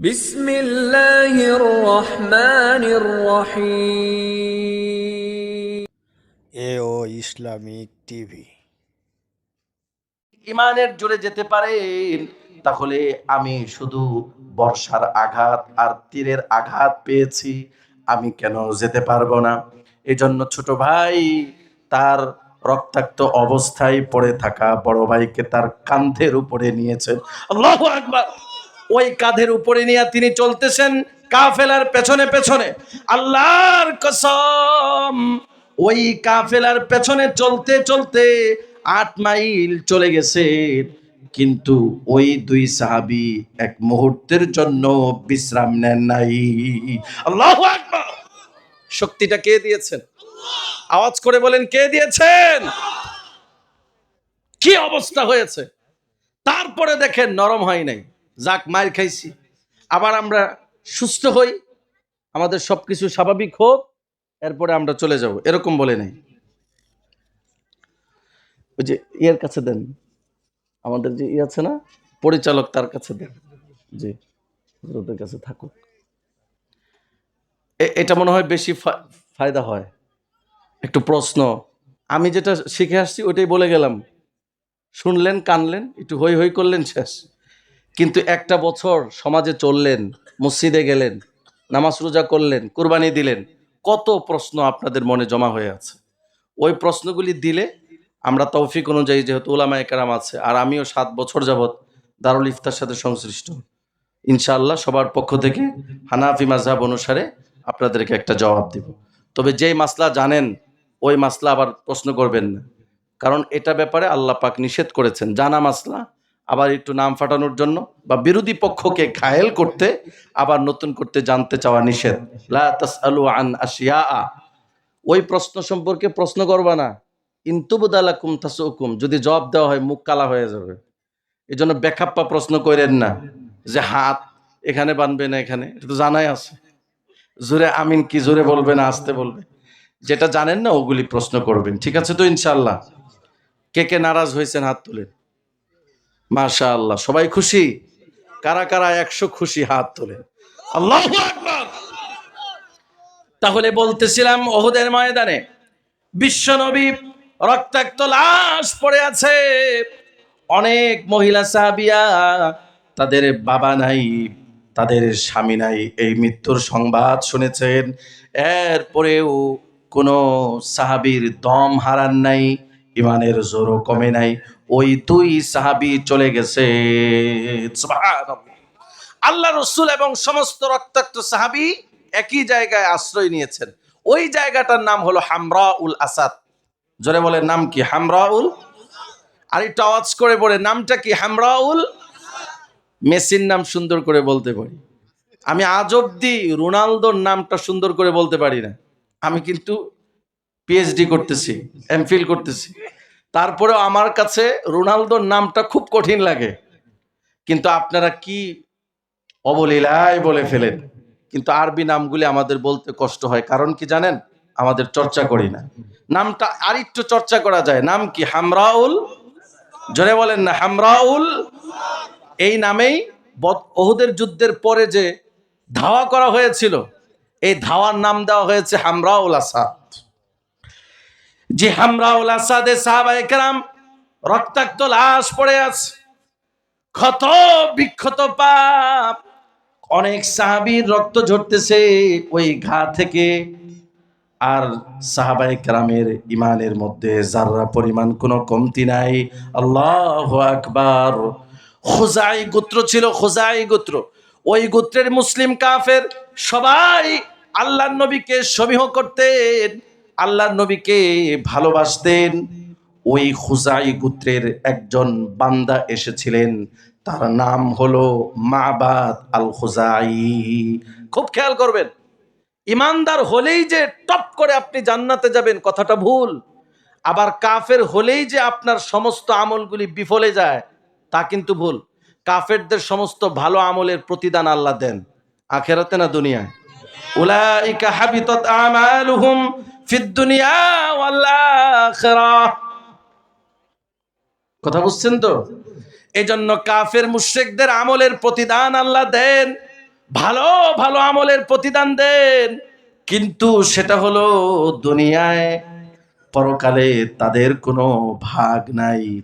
বিসমিল্লাহির রহমানির রহিম। এ ইমানের জোরে যেতে পারেন তাহলে আমি শুধু বর্ষার আঘাত আর তীরের আঘাত পেয়েছি আমি কেন যেতে পারব না? এজন্য ছোট ভাই তার রক্তাক্ত অবস্থায় পড়ে থাকা বড় ভাইকে তার কান্ধের উপরে নিয়েছেন। আল্লাহ আকবার! ওই কাঁধের উপরে নিয়ে তিনি চলতেছেন কাফেলার পেছনে পেছনে। আল্লাহর কসম, ওই কাফেলার পেছনে চলতে চলতে আট মাইল চলে গেছে। কিন্তু ওই দুই সাহাবি এক মুহূর্তের জন্য বিশ্রাম নেন নাই। আল্লাহ শক্তিটা কে দিয়েছেন? আওয়াজ করে বলেন, কে দিয়েছেন? কি অবস্থা হয়েছে? তারপরে দেখেন নরম হয় নাই। যাক মায়ের খাইছি। আবার আমরা সুস্থ হই। আমাদের সব কিছু স্বাভাবিক হোক, এরপরে আমরা চলে যাব। এরকম বলে নাই। ওই যে ইয়ের কাছে দেন। আমাদের যে ইয়ে আছে না, পরিচালক তার কাছে দেন। জি হজরতের কাছে থাকুক। এটা মনে হয় বেশি ফায়দা হয়। একটু প্রশ্ন। আমি যেটা শিখে আসছি, ওইটাই বলে গেলাম। শুনলেন, কানলেন, একটু হই হই করলেন, শেষ। কিন্তু একটা বছর সমাজে চললেন, মসজিদে গেলেন, নামাজ রোজা করলেন, কুরবানি দিলেন, কত প্রশ্ন আপনাদের মনে জমা হয়ে আছে। ওই প্রশ্নগুলি দিলে আমরা তৌফিক অনুযায়ী যেহেতু ওলামা একরাম আছে, আর আমিও সাত বছর যাবৎ দারুল ইফতার সাথে সংশ্লিষ্ট। ইনশাআল্লাহ সবার পক্ষ থেকে হানাফি মাঝহাব অনুসারে আপনাদেরকে একটা জবাব দিব। তবে যেই মাসলা জানেন, ওই মাসলা আবার প্রশ্ন করবেন না। কারণ এটা ব্যাপারে আল্লাহ পাক নিষেধ করেছেন, জানা মাসলা আবার একটু নাম ফাটানোর জন্য বা বিরোধী পক্ষকে ঘায়েল করতে, আবার নতুন করতে জানতে চাওয়া নিষেধ। লা তাসআলু আন ওই প্রশ্ন সম্পর্কে প্রশ্ন করবা না। ইন্তুবুদালাকুম তাসুকুম যদি জবাব দেওয়া হয়, মুখ কালা হয়ে যাবে। এই জন্য বেখাপ্পা প্রশ্ন করেন না যে, হাত এখানে বানবে না এখানে। এটা তো জানাই আছে। জোরে আমিন কি জোরে বলবে না আসতে বলবে। যেটা জানেন না, ওগুলি প্রশ্ন করবেন। ঠিক আছে তো ইনশাল্লাহ কে কে নারাজ হয়েছেন হাত তুলেন? মাশা আল্লাহ সবাই খুশি? কারা কারা একশো খুশি হাত তোলেন আল্লাহ তাহলে বলতেছিলাম ওহুদের ময়দানে, বিশ্বনবী রক্তাক্ত লাশ পড়ে আছে। অনেক মহিলা সাহাবিয়া, তাদের বাবা নাই, তাদের স্বামী নাই, এই মৃত্যুর সংবাদ শুনেছেন। এরপরেও কোনো সাহাবীর দম হারান নাই ইমানের জোরও কমে নাই ওই দুই সাহাবি চলে গেছে। আল্লাহ রসুল এবং সমস্ত রক্তাক্ত সাহাবি একই জায়গায় আশ্রয় নিয়েছেন। ওই জায়গাটার নাম হলো হামরা উল আসাদ। জোরে বলে নাম কি? হামরা উল আর একটু আওয়াজ করে বলে, নামটা কি? হামরা উল মেসির নাম সুন্দর করে বলতে পারি। আমি আজ অব্দি রোনালদোর নামটা সুন্দর করে বলতে পারি না। আমি কিন্তু পিএইচডি করতেছি এমফিল করতেছি। তারপরেও আমার কাছে রোনালদোর নামটা খুব কঠিন লাগে। কিন্তু আপনারা কি অবলীলায় বলে ফেলেন? কিন্তু আরবি নামগুলি আমাদের বলতে কষ্ট হয়। কারণ কি জানেন? আমাদের চর্চা করি না। নামটা আর একটু চর্চা করা যায়। নাম কি? হামরাউল? জোরে বলেন না, হামরাউল? এই নামেই ওহুদের যুদ্ধের পরে যে ধাওয়া করা হয়েছিল, এই ধাওয়ার নাম দেওয়া হয়েছে হামরাউল আসাদ। যে হামরাউল আসাদে সাহাবায়ে কেরাম রক্তাক্ত লাশ পড়ে আছে। ক্ষত বিক্ষত পাপ। অনেক সাহাবীর রক্ত ঝরতেছে ওই ঘা থেকে। আর সাহাবাই কেরামের ইমানের মধ্যে যাররা পরিমাণ কোনো কমতি নাই। আল্লাহ আকবার। খোজাই গোত্র ছিল, খোজাই গোত্র। ওই গোত্রের মুসলিম কাফের সবাই আল্লাহর নবীকে সমীহ করতেন। আল্লাহর নবীকে ভালোবাসতেন। ওই খুজাই গোত্রের একজন বান্দা এসেছিলেন। তার নাম হলো মাবাদ আল খুজাই খুব খেয়াল করবেন, ইমানদার হলেই যে টপ করে আপনি জান্নাতে যাবেন, কথাটা ভুল। আবার কাফের হলেই যে আপনার সমস্ত আমলগুলি বিফলে যায়, তা কিন্তু ভুল। কাফেরদের সমস্ত ভালো আমলের প্রতিদান আল্লাহ দেন, আখেরাতে না দুনিয়ায়? উলাইকা হাবিতাত আমালুহুম ফিদ দুনিয়া ওয়াল কথা বুঝছেন তো? এই জন্য কাফের মুশ্রিকদের আমলের প্রতিদান আল্লাহ দেন। ভালো ভালো আমলের প্রতিদান দেন। কিন্তু সেটা হলো দুনিয়ায় পরকালে তাদের কোনো ভাগ নাই।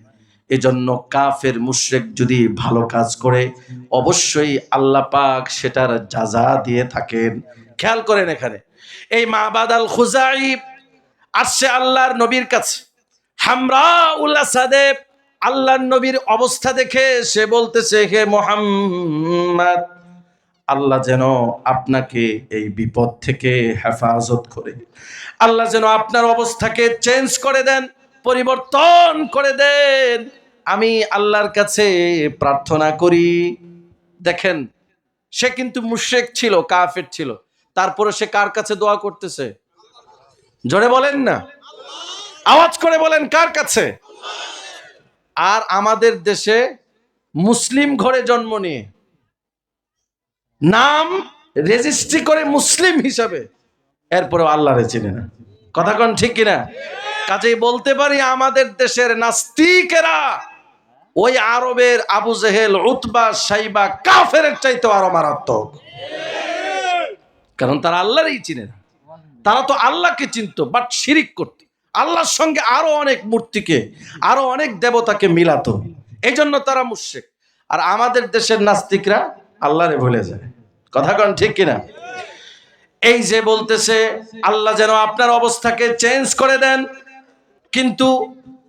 এজন্য কাফের মুশরেক যদি ভালো কাজ করে, অবশ্যই আল্লাহ পাক সেটার যাজা দিয়ে থাকেন। খেয়াল করেন এখানে। এই মাবাদ আল খুজাই আসছে আল্লাহর নবীর কাছে। হামরা উল্লাহ সাদেব আল্লাহর নবীর অবস্থা দেখে সে বলতেছে, হে মোহাম্মদ, আল্লাহ যেন আপনাকে এই বিপদ থেকে হেফাজত করে। আল্লাহ যেন আপনার অবস্থাকে চেঞ্জ করে দেন, পরিবর্তন করে দেন। আমি আল্লাহর কাছে প্রার্থনা করি। দেখেন, সে কিন্তু মুশরেক ছিল, কাফের ছিল। তারপরে সে কার কাছে দোয়া করতেছে? জোরে বলেন না। আওয়াজ করে বলেন, কার কাছে? আর আমাদের দেশে মুসলিম ঘরে জন্ম নিয়ে, নাম রেজিস্ট্রি করে মুসলিম হিসাবে, এরপরেও আল্লাহরে চিনে না। কথা কোন ঠিক কিনা? কাজেই বলতে পারি আমাদের দেশের নাস্তিকেরা ওই আরবের আবু জেহেল, উতবা, সাইবা কাফের চাইতে আরও মারাত্মক। কারণ তারা আল্লাহরই চিনে না। তারা তো আল্লাহকে চিনতো বাট শিরিক করত। আল্লাহর সঙ্গে আরও অনেক মূর্তিকে, আরও অনেক দেবতাকে মিলাতো। এই জন্য তারা মুশেক আর আমাদের দেশের নাস্তিকরা আল্লাহরে ভুলে যায়। কথা কন ঠিক কিনা? এই যে বলতেছে, আল্লাহ যেন আপনার অবস্থাকে চেঞ্জ করে দেন। কিন্তু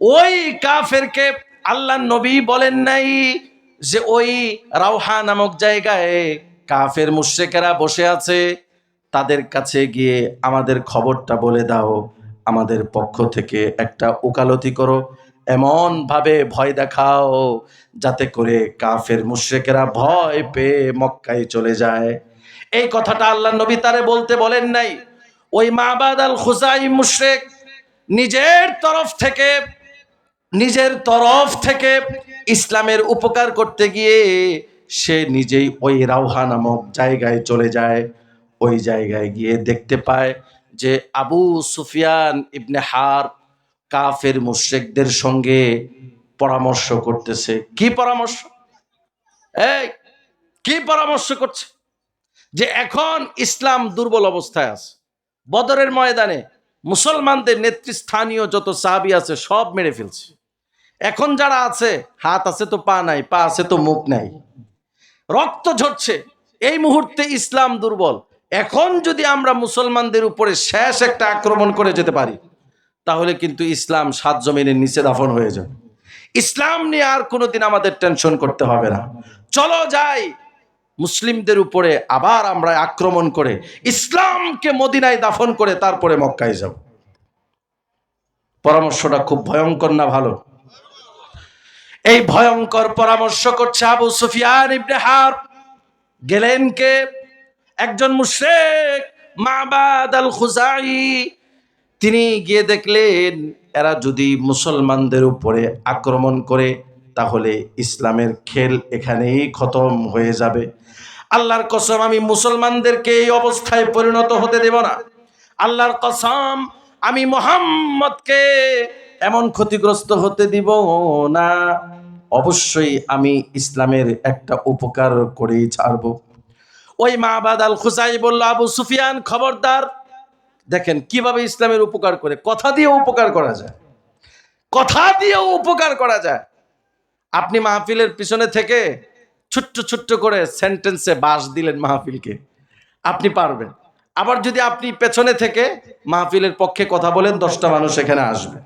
ওই কাফেরকে আল্লাহ নবী বলেন নাই যে ওই রাউহা নামক জায়গায় কাফের মুশ্রেকেরা বসে আছে। তাদের কাছে গিয়ে আমাদের খবরটা বলে দাও, আমাদের পক্ষ থেকে একটা ওকালতি করো এমন ভাবে ভয় দেখাও যাতে করে কাফের মুশ্রেকেরা ভয় পেয়ে মক্কায় চলে যায়। এই কথাটা আল্লাহ নবী তারে বলতে বলেন নাই। ওই মাবাদ আল খুজাই মুশরেক নিজের তরফ থেকে, নিজের তরফ থেকে ইসলামের উপকার করতে গিয়ে সে নিজেই ওই রাউহা নামক জায়গায় চলে যায়। ওই জায়গায় গিয়ে দেখতে পায় যে আবু সুফিয়ান ইবনে হার কাফের মুশরেকদের সঙ্গে পরামর্শ করতেছে। কি পরামর্শ? এই, কি পরামর্শ করছে? যে এখন ইসলাম দুর্বল অবস্থায় আছে। বদরের ময়দানে মুসলমানদের নেতৃস্থানীয় যত সাহাবি আছে সব মেরে ফেলছে। এখন যারা আছে, হাত আছে তো পা নাই, পা আছে তো মুখ নাই। রক্ত ঝরছে। এই মুহূর্তে ইসলাম দুর্বল। এখন যদি আমরা মুসলমানদের উপরে শেষ একটা আক্রমণ করে যেতে পারি, তাহলে কিন্তু ইসলাম সাত জমিনের নিচে দাফন হয়ে যাবে। ইসলাম নিয়ে আর কোনোদিন আমাদের টেনশন করতে হবে না। চলো যাই, মুসলিমদের উপরে আবার আমরা আক্রমণ করে ইসলামকে মদিনায় দাফন করে তারপরে মক্কায় যাব। পরামর্শটা খুব ভয়ঙ্কর না ভালো? এই ভয়ঙ্কর পরামর্শ করছে আবু সুফিয়ান ইবনে হার গেলেন কে? একজন মুশরিক, মাবাদ আল খুজাই। তিনি গিয়ে দেখলেন, এরা যদি মুসলমানদের উপরে আক্রমণ করে, তাহলে ইসলামের খেল এখানেই খতম হয়ে যাবে। আল্লাহর কসম, আমি মুসলমানদেরকে এই অবস্থায় পরিণত হতে দেব না। আল্লাহর কসম, আমি মোহাম্মদকে এমন ক্ষতিগ্রস্ত হতে দিব না। অবশ্যই আমি ইসলামের একটা উপকার করেই ছাড়ব। ওই মাহবাদ আল খুসাই বলল, আবু সুফিয়ান, খবরদার। দেখেন, কীভাবে ইসলামের উপকার করে? কথা দিয়ে উপকার করা যায়। কথা দিয়েও উপকার করা যায়। আপনি মাহফিলের পিছনে থেকে ছোট্ট ছোট্ট করে সেন্টেন্সে বাস দিলেন মাহফিলকে। আপনি পারবেন। আবার যদি আপনি পেছনে থেকে মাহফিলের পক্ষে কথা বলেন, দশটা মানুষ এখানে আসবে।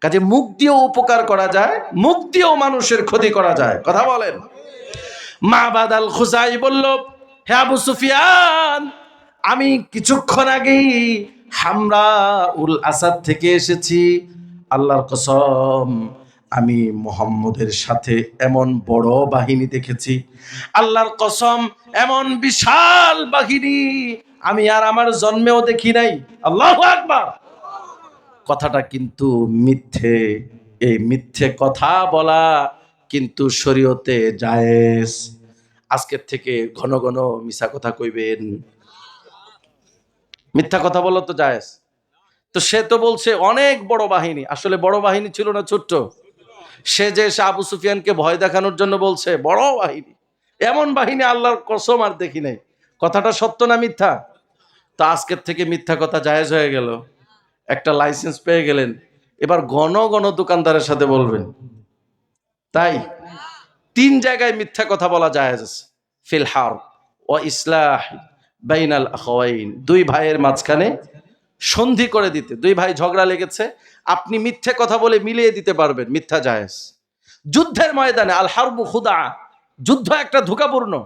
কাজে মুখ দিয়েও উপকার করা যায়, মুখ দিয়েও মানুষের ক্ষতি করা যায়। কথা বলেন। মা বাদাল খুসাই বলল আবু সুফিয়ান, আমি কিছুক্ষণ আগেই হামরা উল আসাদ থেকে এসেছি। আল্লাহর কসম, আমি মোহাম্মদের সাথে এমন বড় বাহিনী দেখেছি। আল্লাহর কসম, এমন বিশাল বাহিনী আমি আর আমার জন্মেও দেখি নাই। আল্লাহ আকবার। কথাটা কিন্তু মিথ্যে। এই মিথ্যে কথা বলা কিন্তু শরীয়তে জায়েজ। আজকের থেকে ঘন ঘন মিশা কথা কইবেন। মিথ্যা কথা বলো তো জায়েজ। তো সে তো বলছে, অনেক বড় বাহিনী। আসলে বড় বাহিনী ছিল না, ছোট্ট। সে যে এসে আবু সুফিয়ানকে ভয় দেখানোর জন্য বলছে, বড় বাহিনী। এমন বাহিনী আল্লাহর কসম আর দেখি নাই। কথাটা সত্য না মিথ্যা? তা আজকের থেকে মিথ্যা কথা জায়েজ হয়ে গেল। একটা লাইসেন্স পেয়ে গেলেন। এবার ঘন ঘন দোকানদারের সাথে বলবেন। তাই? তিন জায়গায় মিথ্যা কথা বলা আছে। ফিলহার ও ইসলাহ বাইনাল আখওয়াইন। দুই ভাইয়ের মাঝখানে সন্ধি করে দিতে। দুই ভাই ঝগড়া লেগেছে। আপনি মিথ্যে কথা বলে মিলিয়ে দিতে পারবেন, মিথ্যা জায়েজ। যুদ্ধের ময়দানে, আল হারবু খুদা, যুদ্ধ একটা ধোকাপূর্ণ।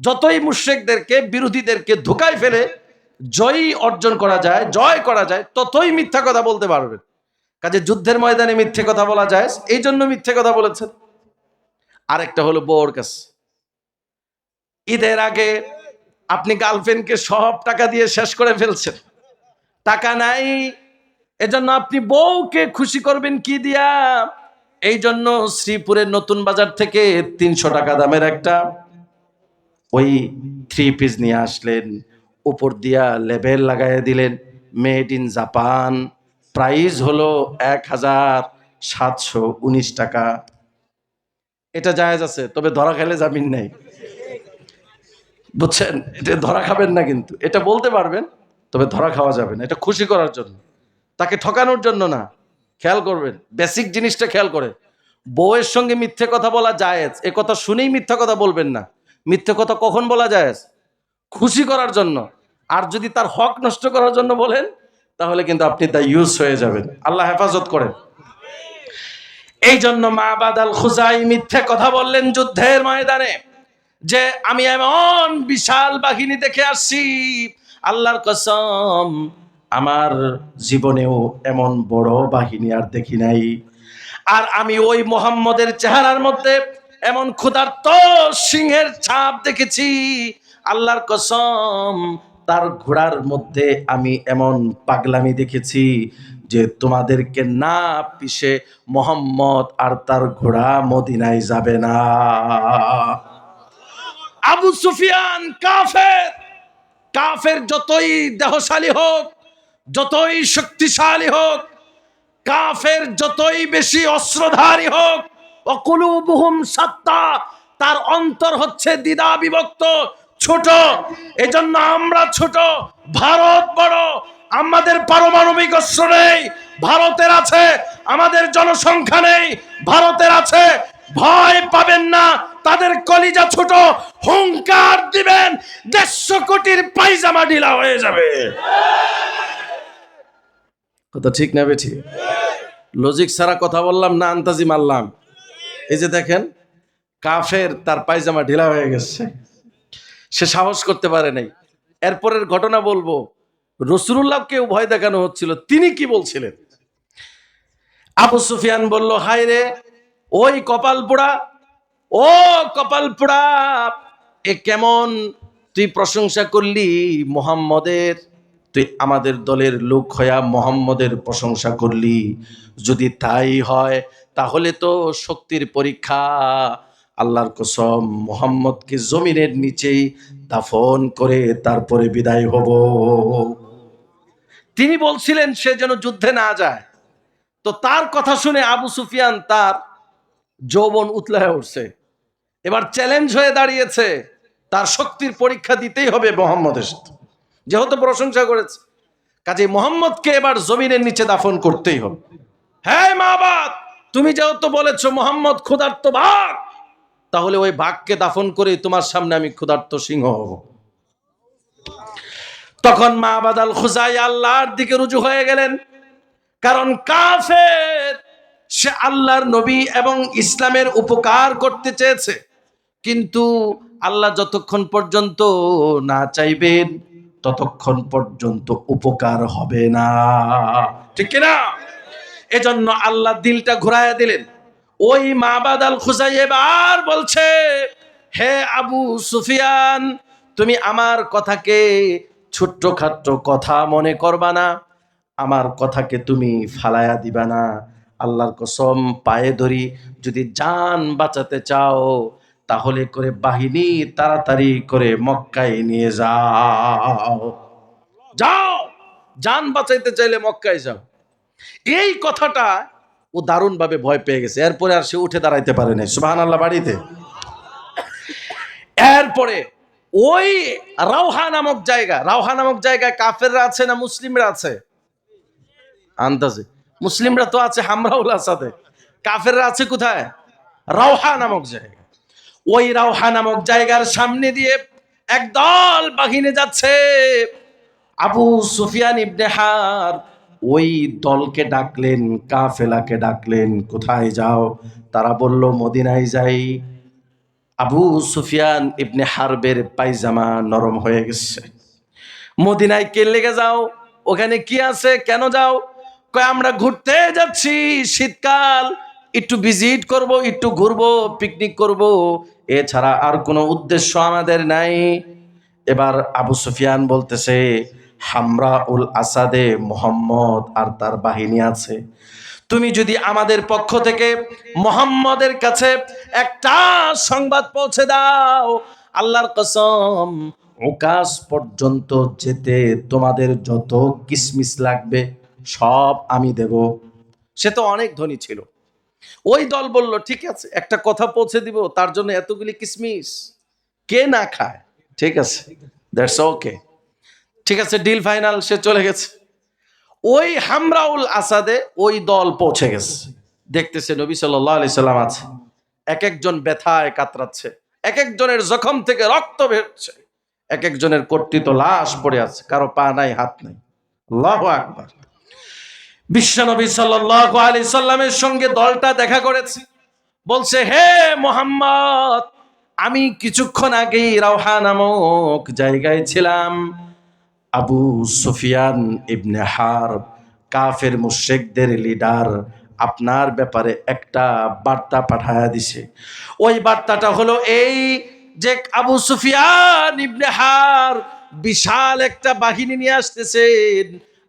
যতই মুশ্রিকদেরকে, বিরোধীদেরকে ধোকায় ফেলে জয়ী অর্জন করা যায়, জয় করা যায়, ততই মিথ্যা কথা বলতে পারবেন। কাজে যুদ্ধের ময়দানে মিথ্যে কথা বলা যায় এই জন্য মিথ্যে কথা বলেছেন। আরেকটা হলো বউর কাছে। ঈদের আগে আপনি গার্লফ্রেন্ডকে সব টাকা দিয়ে শেষ করে ফেলছেন। টাকা নাই, এজন্য আপনি বউকে খুশি করবেন কি দিয়া? এই জন্য শ্রীপুরের নতুন বাজার থেকে তিনশো টাকা দামের একটা ওই থ্রি পিস নিয়ে আসলেন। উপর দিয়া লেবেল লাগাই দিলেন মেড ইন জাপান প্রাইস হলো এক হাজার সাতশো উনিশ টাকা। এটা জায়েজ আছে, তবে ধরা খেলে জামিন নেই। বুঝছেন? এটা ধরা খাবেন না কিন্তু। এটা বলতে পারবেন, তবে ধরা খাওয়া যাবে না। এটা খুশি করার জন্য। তাকে ঠকানোর জন্য না। খেয়াল করবেন, বেসিক জিনিসটা খেয়াল করে। বউয়ের সঙ্গে মিথ্যে কথা বলা জায়েজ। এ কথা শুনেই মিথ্যা কথা বলবেন না। মিথ্যে কথা কখন বলা জায়েজ? খুশি করার জন্য। আর যদি তার হক নষ্ট করার জন্য বলেন, তাহলে কিন্তু আপনি তা ইউজ হয়ে যাবেন। আল্লাহ হেফাজত করেন। এই জন্য মা বাদাল খুজাই মিথ্যে কথা বললেন যুদ্ধের ময়দানে যে আমি এমন বিশাল বাহিনী দেখে আসছি। আল্লাহর কসম, আমার জীবনেও এমন বড় বাহিনী আর দেখি নাই। আর আমি ওই মোহাম্মদের চেহারার মধ্যে এমন ক্ষুধার্ত সিংহের ছাপ দেখেছি। আল্লাহর কসম, তার ঘোড়ার মধ্যে আমি এমন পাগলামি দেখেছি যে তোমাদেরকে না পিষে মোহাম্মদ আর তার ঘোড়া মদিনায় যাবে না। আবু সুফিয়ান কাফের কাফের যতই দেহশালী হোক, যতই শক্তিশালী হোক, কাফের যতই বেশি অস্ত্রধারী হোক অকুলুবুহুম সত্তা, তার অন্তর হচ্ছে দ্বিধা বিভক্ত। ছোট। এজন্য আমরা ছোট। ভারত বড়। আমাদের পারমাণবিক অস্ত্র নেই। ভারতের আছে। আমাদের জনসংখ্যা নেই। ভারতের আছে। ভয় পাবেন না। তাদের কলিজা ছোট। হুঙ্কার দিবেন। দেড়শো কোটির পাইজামা ঢিলা হয়ে যাবে। কথা ঠিক না বেঠি? লজিক ছাড়া কথা বললাম না আন্তাজি মারলাম। এই যে দেখেন, কাফের তার পায়জামা ঢিলা হয়ে গেছে। সে সাহস করতে পারে নাই। এরপরের ঘটনা বলব রসুল্লাহকেও ভয় দেখানো হচ্ছিল, তিনি কি বলছিলেন? আবু সুফিয়ান বলল, হায় রে, ওই কপাল পোড়া, ও কপাল পোড়া, এ কেমন তুই প্রশংসা করলি মোহাম্মদের? তুই আমাদের দলের লোক হইয়া মোহাম্মদের প্রশংসা করলি। যদি তাই হয়, তাহলে তো শক্তির পরীক্ষা আল্লাহর কসম, মোহাম্মদকে জমিনের নিচেই দাফন করে তারপরে বিদায় হব। তিনি বলছিলেন, সে যেন যুদ্ধে না যায়। তো তার কথা শুনে আবু সুফিয়ান তার যৌবন উতলায় উঠছে। এবার চ্যালেঞ্জ হয়ে দাঁড়িয়েছে। তার শক্তির পরীক্ষা দিতেই হবে মোহাম্মদের সাথে। যেহেতু প্রশংসা করেছে। কাজে মোহাম্মদকে এবার জমিনের নিচে দাফন করতেই হবে। হ্যাঁ মা বাপ, তুমি যেহেতু বলেছ মোহাম্মদ ক্ষুধার্ত বাঘ তাহলে ওই বাঘকে দাফন করে তোমার সামনে আমি ক্ষুধার্ত সিংহ হব। তখন মা বাদাল খুজাই আল্লাহর দিকে রুজু হয়ে গেলেন। কারণ কাফের, সে আল্লাহর নবী এবং ইসলামের উপকার করতে চেয়েছে। কিন্তু আল্লাহ যতক্ষণ পর্যন্ত না চাইবেন, ততক্ষণ পর্যন্ত উপকার হবে না। ঠিক কিনা? এজন্য আল্লাহ দিলটা ঘুরাইয়া দিলেন। ওই মা বাদাল খুজাই এবার বলছে, হে আবু সুফিয়ান, তুমি আমার কথাকে ছোট্ট খাট্ট কথা মনে করবা না। আমার কথাকে তুমি ফালায়া দিবা না। আল্লাহর কসম পায়ে ধরি, যদি জান বাঁচাতে চাও, তাহলে করে বাহিনী তাড়াতাড়ি করে মক্কায় নিয়ে যাও। যাও! জান বাঁচাইতে চাইলে মক্কায় যাও। এই কথাটা ও দারুণভাবে ভয় পেয়ে গেছে। এরপরে আর সে উঠে দাঁড়াইতে পারে নাই। সুবাহান আল্লাহ বাড়িতে। এরপরে ওই রাউহা নামক জায়গা রাউহা নামক জায়গায় কাফেররা আছে না মুসলিমরা আছে? আন্দাজে। মুসলিমরা তো আছে, হামরাউল আসাদে। কাফেররা আছে কোথায়? রাউহা নামক জায়গা ওই রাউহা নামক জায়গার সামনে দিয়ে একদল বাহিনী যাচ্ছে। আবু সুফিয়ান ইবনে হার ওই দলকে ডাকলেন, কাফেলাকে ডাকলেন, কোথায় যাও? তারা বলল, মদিনায় যাই। আবু সুফিয়ান ইবনে হারবের পায়জামা নরম হয়ে গেছে। মদিনায় কে লেগে যাও? ওখানে কি আছে? কেন যাও? কয়, আমরা ঘুরতে যাচ্ছি, শীতকাল। একটু ভিজিট করব, একটু ঘুরবো, পিকনিক করব। এছাড়া আর কোনো উদ্দেশ্য আমাদের নাই। এবার আবু সুফিয়ান বলতেছে হামরা উল আসাদে মোহাম্মদ আর তার বাহিনী আছে। তুমি যদি আমাদের পক্ষ থেকে মোহাম্মদের কাছে একটা সংবাদ পৌঁছে দাও, আল্লাহর কসম ওকাশ পর্যন্ত যেতে তোমাদের যত কিসমিস লাগবে, সব আমি দেব। সে তো অনেক ধনী ছিল। ওই দল বলল, ঠিক আছে, একটা কথা পৌঁছে দিব, তার জন্য এতগুলি কিসমিস। কে না খায়? ঠিক আছে দ্যাটস ওকে ঠিক আছে ডিল ফাইনাল সে চলে গেছে। ওই হামরাউল আসাদে ওই দল পৌঁছে গেছে। দেখতেছে নবী সাল্লাহ সাল্লাম আছে। এক একজন ব্যথায় কাতরাচ্ছে এক একজনের জখম থেকে রক্ত বেরোচ্ছে এক একজনের কর্তৃত লাশ পড়ে আছে, কারও পা নাই, হাত নাই। আল্লাহ আকবার। বিশ্বনবী সাল্লাহ সাল্লামের সঙ্গে দলটা দেখা করেছে। বলছে, হে মোহাম্মদ, আমি কিছুক্ষণ আগেই রাওহা নামক জায়গায় ছিলাম। আবু সুফিয়ান ইবনে হারব, কাফের মুশ্রিকদের লিডার আপনার ব্যাপারে একটা বার্তা পাঠায়া দিছে। ওই বার্তাটা হলো এই যে আবু সুফিয়ান ইবনে হার বিশাল একটা বাহিনী নিয়ে আসতেছেন,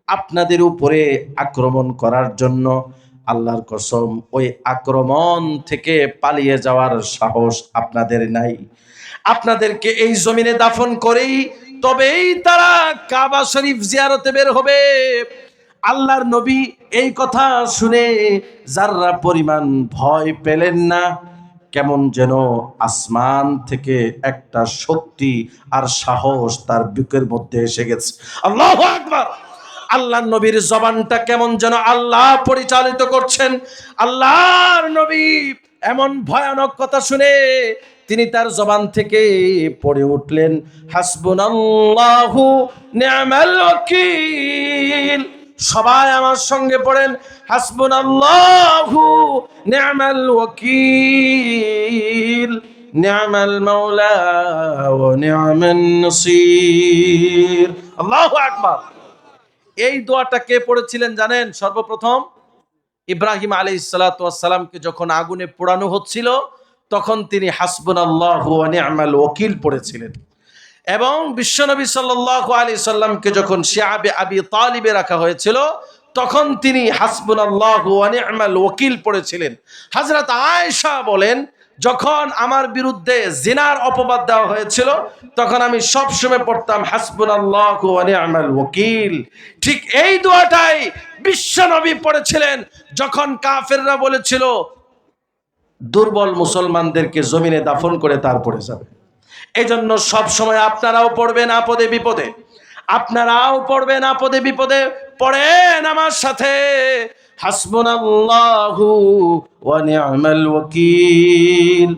আপনাদের উপরে আক্রমণ করার জন্য আল্লাহর কসম, ওই আক্রমণ থেকে পালিয়ে যাওয়ার সাহস আপনাদের নাই। আপনাদেরকে এই জমিনে দাফন করেই তবেই তারা কাবা শরীফ জিয়ারতে বের হবে। আল্লাহর নবী এই কথা শুনে যাররা পরিমাণ ভয় পেলেন না, কেমন যেন আসমান থেকে একটা শক্তি আর সাহস তার বুকের মধ্যে এসে গেছে। আল্লাহ আকবার! আল্লাহ নবীর জবানটা কেমন যেন আল্লাহ পরিচালিত করছেন। আল্লাহর নবী এমন ভয়ানক কথা শুনে তিনি তার জবান থেকে পড়ে উঠলেন, হাসবুনাল্লাহু নি'মাল ওয়াকিল। সবাই আমার সঙ্গে পড়েন, হাসবুনাল্লাহু নি'মাল ওয়াকিল। নি'মাল মাওলা ওয়া নি'মান নাসির। আল্লাহু আকবার। এই দোয়াটা কে পড়েছিলেন জানেন? সর্বপ্রথম ইব্রাহিম আলী সালাতামকে যখন আগুনে পোড়ানো হচ্ছিল তখন তিনি হাসবুন আল্লাহ নি'মাল ওকিল পড়েছিলেন। এবং বিশ্বনবী সাল্লাহ আলী সাল্লামকে যখন শিয়াবে আবি তালিবে রাখা হয়েছিল, তখন তিনি হাসবুন আল্লাহ নি'মাল ওকিল পড়েছিলেন। হাজরত আয়েশা বলেন, যখন আমার বিরুদ্ধে জিনার অপবাদ দেওয়া হয়েছিল, তখন আমি সবসময় পড়তাম হাসবুন আল্লাহ নি'মাল ওকিল ঠিক এই দোয়াটাই বিশ্বনবী পড়েছিলেন, যখন কাফেররা বলেছিল দুর্বল মুসলমানদেরকে জমিনে দাফন করে তারপরে যাবে। এই জন্য সবসময় আপনারাও পড়বেন আপদে বিপদে। আপনারাও পড়বেন আপদে বিপদে। পড়েন আমার সাথে। হাসবুনাল্লাহু ওয়া নি'মাল ওয়াকিল।